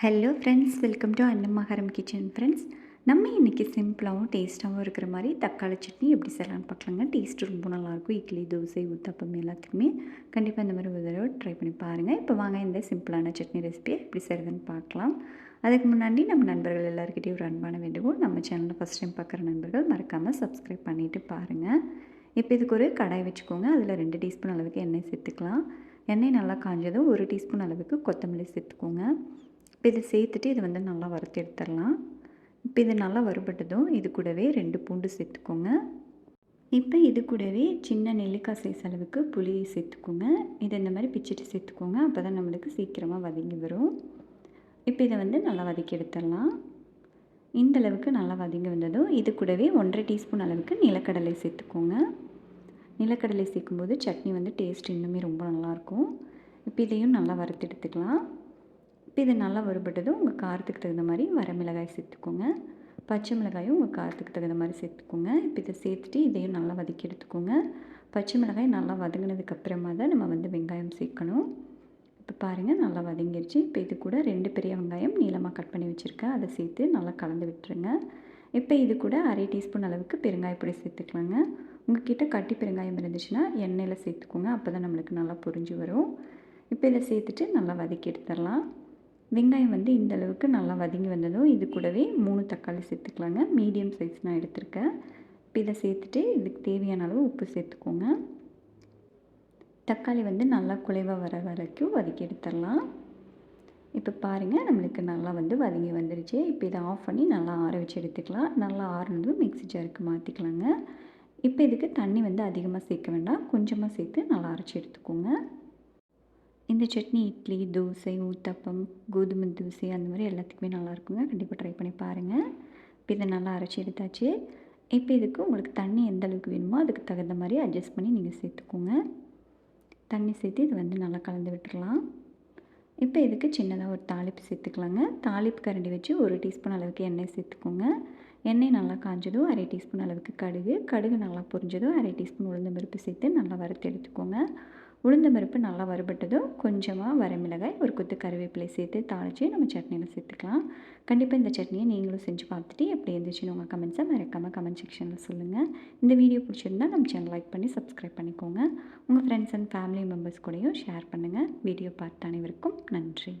Hello friends welcome to Annamakaram kitchen friends நம்ம இன்றைக்கி சிம்பிளாகவும் டேஸ்ட்டாகவும் இருக்கிற மாதிரி தக்காளி சட்னி எப்படி செய்யலாம்னு பார்க்கலாங்க. டேஸ்ட்டு ரொம்ப நல்லாயிருக்கும். இட்லி தோசை ஊத்தப்பம் எல்லாத்துக்குமே கண்டிப்பாக இந்த மாதிரி ஒரு தடவை ட்ரை பண்ணி பாருங்கள் இப்போ வாங்க இந்த சிம்பிளான சட்னி ரெசிபியை எப்படி செய்கிறதுன்னு பார்க்கலாம். அதுக்கு முன்னாடி நம்ம நண்பர்கள் எல்லாருக்கிட்டையும் ஒரு அன்பான வேண்டுகோள் நம்ம சேனலில் ஃபஸ்ட் டைம் பார்க்குற நண்பர்கள் மறக்காமல் சப்ஸ்கிரைப் பண்ணிவிட்டு பாருங்கள் இப்போ இதுக்கு ஒரு கடாய் வச்சுக்கோங்க. அதில் ரெண்டு டீஸ்பூன் அளவுக்கு எண்ணெய் சேர்த்துக்கலாம். எண்ணெய் நல்லா காஞ்சதும் ஒரு டீஸ்பூன் அளவுக்கு கொத்தமல்லி சேர்த்துக்கோங்க. இப்போ இதை சேர்த்துட்டு இதை வந்து நல்லா வறுத்து எடுத்துடலாம். இப்போ இது நல்லா வறுபட்டதும் இது கூடவே ரெண்டு பூண்டு சேர்த்துக்கோங்க. இப்போ இது கூடவே சின்ன நெல்லிக்காய் சைஸ் அளவுக்கு புளி சேர்த்துக்கோங்க. இதை இந்த மாதிரி பிச்சுட்டு சேர்த்துக்கோங்க. அப்போ தான் நம்மளுக்கு சீக்கிரமாக வதங்கி வரும். இப்போ இதை வந்து நல்லா வதக்கி எடுத்துடலாம். இந்த அளவுக்கு நல்லா வதங்கி வந்ததும் இது கூடவே ஒன்றரை டீஸ்பூன் அளவுக்கு நிலக்கடலை சேர்த்துக்கோங்க. நிலக்கடலை சேர்க்கும்போது சட்னி வந்து டேஸ்ட் இன்னுமே ரொம்ப நல்லாயிருக்கும் இப்போ இதையும் நல்லா வறுத்து எடுத்துக்கலாம். இப்போ இது நல்லா வறுபட்டதும் உங்கள் காரத்துக்கு தகுந்த மாதிரி வரமிளகாய் சேர்த்துக்கோங்க. பச்சை மிளகாயும் உங்கள் காரத்துக்கு தகுந்த மாதிரி சேர்த்துக்கோங்க. இப்போ இதை சேர்த்துட்டு இதையும் நல்லா வதக்கி எடுத்துக்கோங்க. பச்சை மிளகாய் நல்லா வதங்கினதுக்கப்புறமா தான் நம்ம வந்து வெங்காயம் சேர்க்கணும். இப்போ பாருங்கள் நல்லா வதங்கிடுச்சு இப்போ இது கூட ரெண்டு பெரிய வெங்காயம் நீளமாக கட் பண்ணி வச்சுருக்கேன். அதை சேர்த்து நல்லா கலந்து விட்டுருங்க. இப்போ இது கூட அரை டீஸ்பூன் அளவுக்கு பெருங்காயப்பொடி சேர்த்துக்கலாங்க. உங்ககிட்ட கட்டி பெருங்காயம் இருந்துச்சுன்னா எண்ணெயில் சேர்த்துக்கோங்க. அப்போ தான் நம்மளுக்கு நல்லா புரிஞ்சு வரும். இப்போ இதை சேர்த்துட்டு நல்லா வதக்கி எடுத்துடலாம். வெங்காயம் வந்து இந்த அளவுக்கு நல்லா வதங்கி வந்ததும் இது கூடவே மூணு தக்காளி சேர்த்துக்கலாங்க. மீடியம் சைஸ் நான் எடுத்திருக்கேன். இப்போ இதை சேர்த்துட்டு இதுக்கு தேவையான அளவு உப்பு சேர்த்துக்கோங்க. தக்காளி வந்து நல்லா குலைவாக வர வரைக்கும் வதக்கி எடுத்துடலாம். இப்போ பாருங்கள் நம்மளுக்கு நல்லா வந்து வதங்கி வந்துருச்சு. இப்போ இதை ஆஃப் பண்ணி நல்லா ஆற வச்சு எடுத்துக்கலாம். நல்லா ஆறுனதும் மிக்ஸி ஜாருக்கு மாற்றிக்கலாங்க இப்போ இதுக்கு தண்ணி வந்து அதிகமாக சேர்க்க வேண்டாம். கொஞ்சமாக சேர்த்து நல்லா அரைச்சி எடுத்துக்கோங்க. இந்த சட்னி இட்லி தோசை ஊத்தப்பம் கோதுமை தோசை அந்த மாதிரி எல்லாத்துக்குமே நல்லாயிருக்குங்க. கண்டிப்பாக ட்ரை பண்ணி பாருங்கள் இப்போ இதை நல்லா அரைச்சி எடுத்தாச்சு. இப்போ இதுக்கு உங்களுக்கு தண்ணி எந்த அளவுக்கு வேணுமோ அதுக்கு தகுந்த மாதிரி அட்ஜஸ்ட் பண்ணி நீங்கள் சேர்த்துக்கோங்க. தண்ணி சேர்த்து இது வந்து நல்லா கலந்து விட்டுடலாம் இப்போ இதுக்கு சின்னதாக ஒரு தாளிப்பு சேர்த்துக்கலாங்க. தாளிப்பு கரண்டி வச்சு ஒரு டீஸ்பூன் அளவுக்கு எண்ணெய் சேர்த்துக்கோங்க. எண்ணெய் நல்லா காஞ்சதும் அரை டீஸ்பூன் அளவுக்கு கடுகு. கடுகு நல்லா பொரிஞ்சதும் அரை டீஸ்பூன் உளுந்தம்பருப்பு சேர்த்து நல்லா வறுத்து எடுத்துக்கோங்க. உளுந்த பருப்பு நல்லா வறுபட்டதும் கொஞ்சமாக வரமிளகாய் ஒரு கொத்து கருவேப்பிலை சேர்த்து தாளித்து நம்ம சட்னியில் சேர்த்துக்கலாம். கண்டிப்பாக இந்த சட்னியை நீங்களும் செஞ்சு பார்த்துட்டு எப்படி இருந்துச்சுன்னு உங்கள் கமெண்ட்ஸை மறக்காமல் கமெண்ட் செக்ஷனில் சொல்லுங்கள் இந்த வீடியோ பிடிச்சிருந்தா நம்ம சேனல் லைக் பண்ணி சப்ஸ்கிரைப் பண்ணிக்கோங்க. உங்கள் ஃப்ரெண்ட்ஸ் அண்ட் ஃபேமிலி மெம்பர்ஸ் கூடயும் ஷேர் பண்ணுங்கள் வீடியோ பார்த்த அனைவருக்கும் நன்றி.